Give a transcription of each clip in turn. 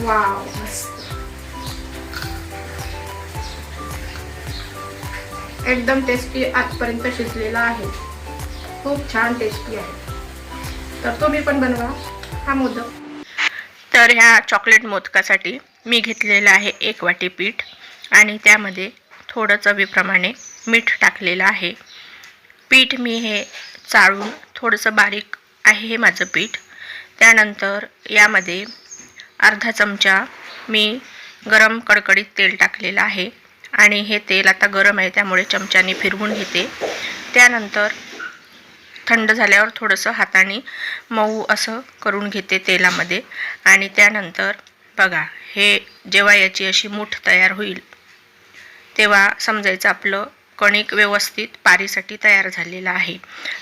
Wow एकदम tasty आजपर्यंत शिजलेला आहे. खूप छान टेस्टी आहे. तर तुम्ही पण बनवा. हा मोदक. तर ह्या चॉकलेट मोदकासाठी मी घेतलेलं आहे एक वाटी पीठ आणि त्यामध्ये थोडं चवीप्रमाणे मीठ टाकलेलं आहे. पीठ मी हे चाळून थोडंसं बारीक आहे हे माझं पीठ. त्यानंतर यामध्ये अर्धा चमचा मी गरम कडकडीत तेल टाकलेलं आहे. आणि हे तेल आता गरम आहे त्यामुळे चमच्याने फिरवून घेते. त्यानंतर थंड झाल्यावर थोडंसं हाताने मऊ असं करून घेते तेलामध्ये. आणि त्यानंतर बघा हे जेव्हा याची अशी मूठ तयार होईल तेव्हा समजायचं आपलं कणिक व्यवस्थित पारीसाठी तयार झालेलं आहे.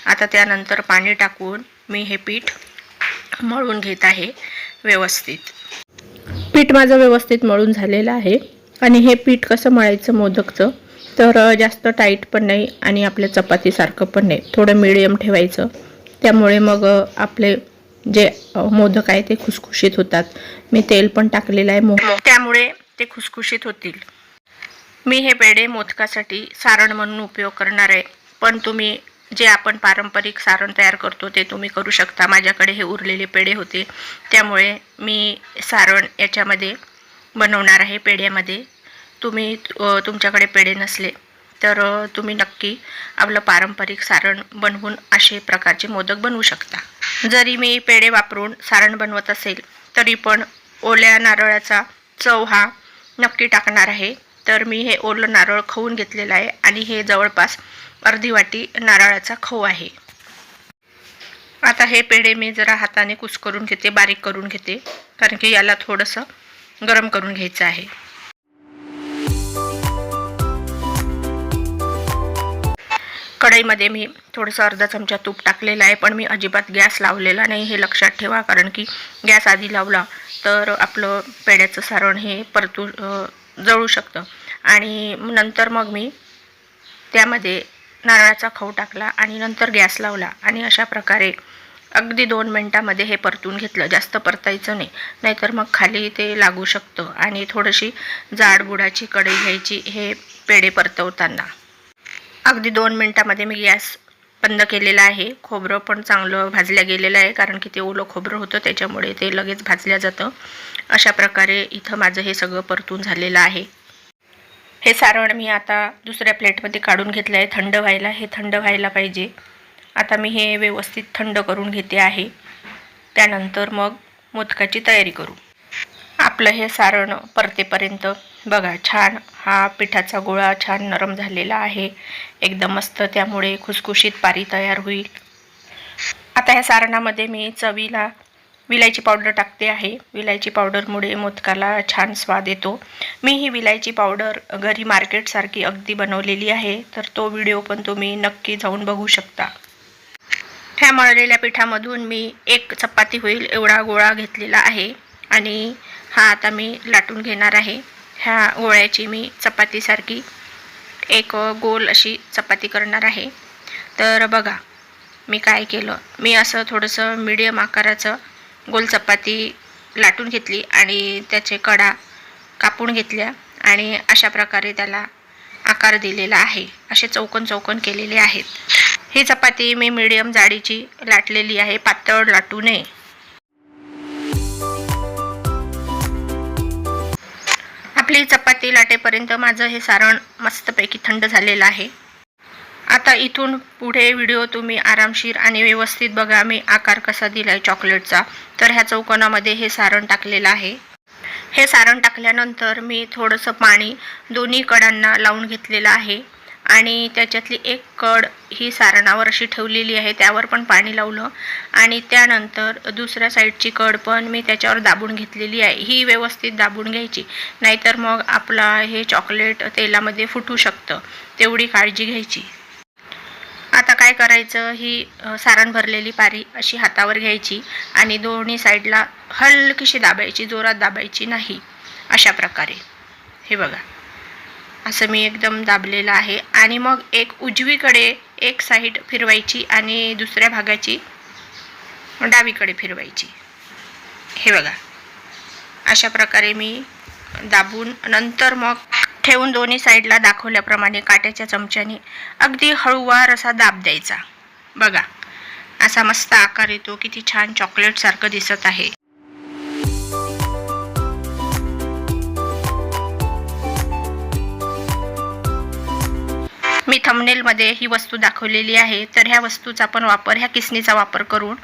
आता त्यानंतर पाणी टाकून मी हे पीठ मळून घेत आहे. व्यवस्थित. पीठ माझं व्यवस्थित मळून झालेलं आहे. आणि हे पीठ कसं मळायचं मोदकचं? तर जास्त टाईट पण नाही आणि आपल्या चपातीसारखं पण नाही. थोडं मिडियम ठेवायचं. त्यामुळे मग आपले जे मोदक आहे ते खुसखुशीत होतात. मी तेल पण टाकलेलं आहे मो त्यामुळे ते खुसखुशीत होतील. मी हे पेढे मोदकासाठी सारण म्हणून उपयोग करणार आहे. पण तुम्ही जे आपण पारंपरिक सारण तयार करतो ते तुम्ही करू शकता. माझ्याकडे हे उरलेले पेढे होते. त्यामुळे मी सारण याच्यामध्ये बनवणार आहे पेढ्यामध्ये. तुम्ही तुमच्याकडे पेढे नसले तर तुम्ही नक्की आपलं पारंपरिक सारण बनवून असे प्रकारचे मोदक बनवू शकता. जरी मी पेढे वापरून सारण बनवत असेल तरी पण ओल्या नारळाचा चव हा नक्की टाकणार आहे. तर मी हे ओलं नारळ खाऊन घेतलेलं आहे आणि हे जवळपास अर्धी वाटी नारळाचा खऊ आहे. आता हे पेढे मी जरा हाताने कुस्करून घेते बारीक करून घेते कारण की याला थोडंसं गरम करून घ्यायचं आहे. कढईमध्ये मी थोडंसं अर्धा चमचा तूप टाकलेलं आहे पण मी अजिबात गॅस लावलेला नाही हे लक्षात ठेवा कारण की गॅस आधी लावला तर आपलं पेड्याचं सारण हे परतू जळू शकतं. आणि नंतर मग मी त्यामध्ये नारळाचा खव टाकला आणि नंतर गॅस लावला आणि अशा प्रकारे अगदी दोन मिनटामध्ये हे परतून घेतलं. जास्त परतायचं नाही. नाहीतर मग खाली ते लागू शकतं आणि थोडीशी जाड बुडाची कढई घ्यायची हे पेढे परतवताना. अगदी दोन मिनटामध्ये मी गॅस बंद केलेला आहे. खोबरं पण चांगलं भाजल्या गेलेलं आहे कारण की ते ओलं खोबरं होतं त्याच्यामुळे ते लगेच भाजल्या जातं. अशा प्रकारे इथं माझं हे सगळं परतून झालेलं आहे. हे सारण मी आता दुसऱ्या प्लेटमध्ये काढून घेतलं आहे थंड व्हायला हे थंड व्हायला पाहिजे. आता मी हे व्यवस्थित थंड करून घेते आहे. त्यानंतर मग मोदकाची तयारी करू. आपलं हे सारण परतेपर्यंत. बघा छान हा पिठाचा गोळा छान नरम झालेला आहे. एकदम मस्त त्यामुळे खुसखुशीत पारी तयार होईल. आता ह्या सारणामध्ये मी चवीला विलायची पावडर टाकते आहे. विलायची पावडरमुळे मोदकाला छान स्वाद येतो. मी ही विलायची पावडर घरी मार्केटसारखी अगदी बनवलेली आहे. तर तो व्हिडिओ पण तुम्ही नक्की जाऊन बघू शकता. ह्या मळलेल्या पिठामधून मी एक चपाती होईल एवढा गोळा घेतलेला आहे. आणि हा आता मी लाटून घेणार आहे. ह्या गोळ्याची मी चपातीसारखी एक गोल अशी चपाती करणार आहे. तर बघा मी काय केलं? मी असं थोडंसं मीडियम आकाराचं गोल चपाती लाटून घेतली आणि त्याचे कडा कापून घेतल्या आणि अशा प्रकारे त्याला आकार दिलेला आहे. असे चौकन चौकन केलेले आहेत. ही चपाती मी मीडियम जाडीची लाटलेली आहे. पातळ लाटू नये. आपली चपाती लाटेपर्यंत माझं हे सारण मस्तपैकी थंड झालेलं आहे. आता इथून पुढे व्हिडिओ तुम्ही आरामशीर आणि व्यवस्थित बघा. मी आकार कसा दिला आहे चॉकलेटचा? तर ह्या चौकोनामध्ये हे सारण टाकलेलं आहे. हे सारण टाकल्यानंतर मी थोडंसं पाणी दोन्ही कडांना लावून घेतलेलं आहे. आणि त्याच्यातली एक कड ही सारणावर अशी ठेवलेली आहे. त्यावर पण पाणी लावलं. आणि त्यानंतर दुसऱ्या साईडची कड पण मी त्याच्यावर दाबून घेतलेली आहे. ही व्यवस्थित दाबून घ्यायची. नाहीतर मग आपला हे चॉकलेट तेलामध्ये फुटू शकतं. तेवढी काळजी घ्यायची. आता काय करायचं? ही सारण भरलेली पारी अशी हातावर घ्यायची आणि दोन्ही साईडला हलकीशी दाबायची जोरात दाबायची नाही. अशा प्रकारे. हे बघा. असं मी एकदम दाबलेलं आहे. आणि मग एक उजवीकडे एक साईड फिरवायची आणि दुसऱ्या भागाची डावीकडे फिरवायची. हे बघा. अशा प्रकारे मी दाबून नंतर मग ठेवून दोन्ही साईडला दाखवल्याप्रमाणे काट्याच्या चमच्याने अगदी हळूवार असा दाब द्यायचा. बघा असा मस्त आकार येतो किती छान चॉकलेटसारखं दिसत आहे. मी थंबनेलमध्ये ही वस्तू दाखवलेली आहे तर ह्या वस्तूचा पण वापर ह्या किसनीचा वापर करून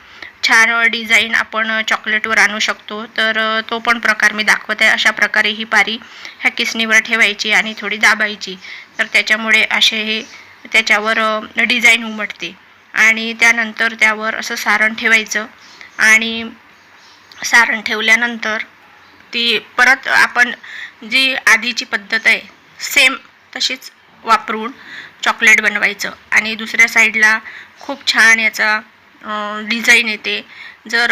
छान डिझाईन आपण चॉकलेटवर आणू शकतो. तर तो पण प्रकार मी दाखवत. आहे अशा प्रकारे ही पारी ह्या किसनीवर ठेवायची आणि थोडी दाबायची. तर त्याच्यामुळे असे हे त्याच्यावर डिझाईन उमटते. आणि त्यानंतर त्यावर असं सारण ठेवायचं. आणि सारण ठेवल्यानंतर ती परत आपण जी आधीची पद्धत आहे सेम तशीच वापरून चॉकलेट बनवायचं. आणि दुसऱ्या साईडला खूप छान याचा डिझाईन येते. जर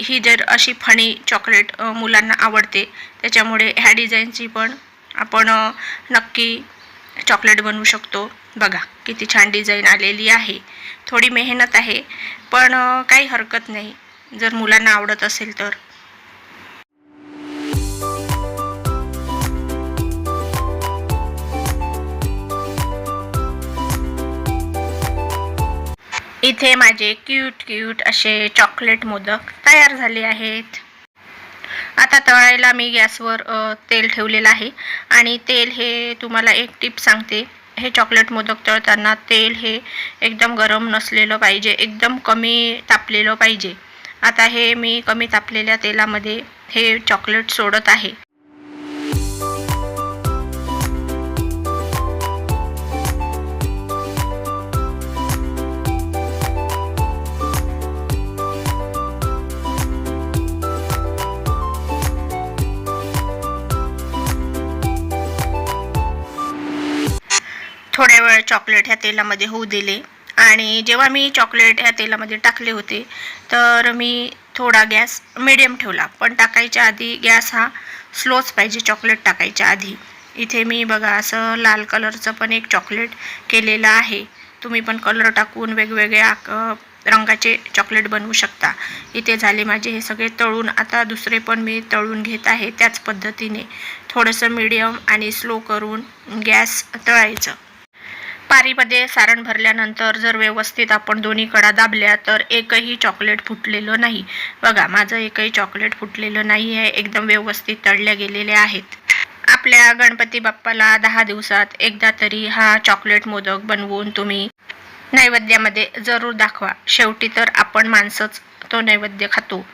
ही जर अशी फणी चॉकलेट मुलांना आवडते त्याच्यामुळे ह्या डिझाईनची पण आपण नक्की चॉकलेट बनवू शकतो. बघा किती छान डिझाईन आलेली आहे. थोडी मेहनत आहे पण काही हरकत नाही. जर मुलांना आवडत असेल तर. इथे माझे क्यूट क्यूट असे चॉकलेट मोदक तयार झाले आहेत. आता तळायला मी गॅसवर तेल ठेवलेलं आहे आणि तेल हे तुम्हाला एक टिप सांगते. हे चॉकलेट मोदक तळताना तेल हे एकदम गरम नसलेलं पाहिजे एकदम कमी तापलेलं पाहिजे. आता हे मी कमी तापलेल्या तेलामध्ये हे चॉकलेट सोडत आहे. चॉकलेट ह्या तेलामध्ये होऊ दिले. आणि जेव्हा मी चॉकलेट ह्या तेलामध्ये टाकले होते तर मी थोडा गॅस मिडियम ठेवला. पण टाकायच्या आधी गॅस हा स्लोच पाहिजे चॉकलेट टाकायच्या आधी. इथे मी बघा असं लाल कलरचं पण एक चॉकलेट केलेलं आहे. तुम्ही पण कलर टाकून वेगवेगळ्या रंगाचे चॉकलेट बनवू शकता. इथे झाले माझे हे सगळे तळून. आता दुसरे पण मी तळून घेत आहे त्याच पद्धतीने. थोडंसं मिडियम आणि स्लो करून गॅस तळायचं. पारीमध्ये सारण भरल्यानंतर जर व्यवस्थित आपण दोन्ही कडा दाबल्या तर एकही चॉकलेट फुटलेलं नाही. बघा माझं एकही चॉकलेट फुटलेलं नाही आहे एकदम व्यवस्थित तळल्या गेलेले आहेत. आपल्या गणपती बाप्पाला दहा दिवसात एकदा तरी हा चॉकलेट मोदक बनवून तुम्ही नैवेद्यामध्ये जरूर दाखवा. शेवटी तर आपण माणसंच तो नैवेद्य खातो.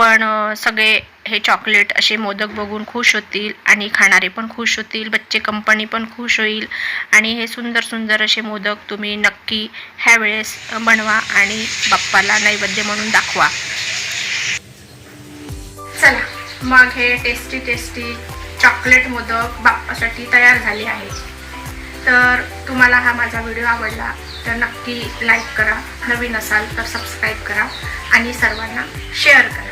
पण सगळे हे चॉकलेट असे मोदक बघून खुश होतील आणि खाणारे पण खुश होतील बच्चे कंपनी पण खुश होईल आणि हे सुंदर सुंदर असे मोदक तुम्ही नक्की ह्या वेळेस बनवा आणि बाप्पाला नैवेद्य म्हणून दाखवा. चला मग हे टेस्टी टेस्टी चॉकलेट मोदक बाप्पासाठी तयार झाले आहेत. तर तुम्हाला हा माझा व्हिडिओ आवडला तर नक्की लाईक करा नवीन असाल तर सबस्क्राईब करा आणि सर्वांना शेअर करा.